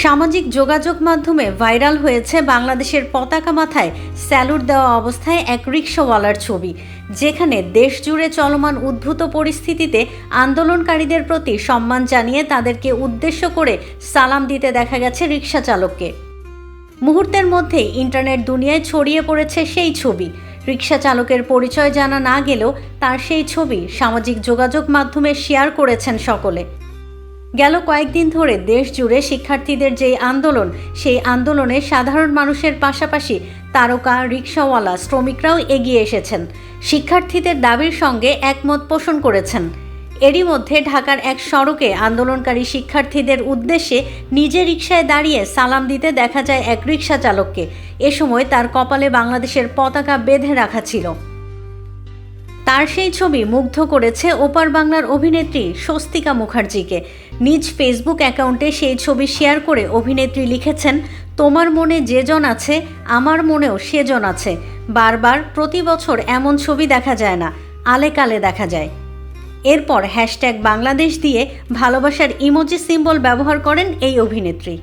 সামাজিক যোগাযোগ মাধ্যমে ভাইরাল হয়েছে বাংলাদেশের পতাকা মাথায় স্যালুট দেওয়া অবস্থায় এক রিক্সাওয়ালার ছবি, যেখানে দেশ জুড়ে চলমান উদ্ভূত পরিস্থিতিতে আন্দোলনকারীদের প্রতি সম্মান জানিয়ে তাদেরকে উদ্দেশ্য করে সালাম দিতে দেখা গেছে রিক্সা চালককে মুহূর্তের মধ্যেই ইন্টারনেট দুনিয়ায় ছড়িয়ে পড়েছে সেই ছবি। রিক্সা চালকের পরিচয় জানা না গেলেও তার সেই ছবি সামাজিক যোগাযোগ মাধ্যমে শেয়ার করেছেন সকলে। গেল কয়েকদিন ধরে দেশ জুড়ে শিক্ষার্থীদের যে আন্দোলন, সেই আন্দোলনে সাধারণ মানুষের পাশাপাশি তারকা, রিক্সাওয়ালা, শ্রমিকরাও এগিয়ে এসেছেন। শিক্ষার্থীদের দাবির সঙ্গে একমত পোষণ করেছেন। এরই মধ্যে ঢাকার এক সড়কে আন্দোলনকারী শিক্ষার্থীদের উদ্দেশ্যে নিজে রিকশায় দাঁড়িয়ে সালাম দিতে দেখা যায় এক রিক্সা চালককে এ সময় তার কপালে বাংলাদেশের পতাকা বেঁধে রাখা ছিল। তার সেই ছবি মুগ্ধ করেছে ওপার বাংলার অভিনেত্রী স্বস্তিকা মুখার্জিকে। নিজ ফেসবুক অ্যাকাউন্টে সেই ছবি শেয়ার করে অভিনেত্রী লিখেছেন, তোমার মনে যে জন আছে, আমার মনেও সেজন আছে। বারবার, প্রতি বছর এমন ছবি দেখা যায় না, আলে কালে দেখা যায়। এরপর হ্যাশট্যাগ বাংলাদেশ দিয়ে ভালোবাসার ইমোজি সিম্বল ব্যবহার করেন এই অভিনেত্রী।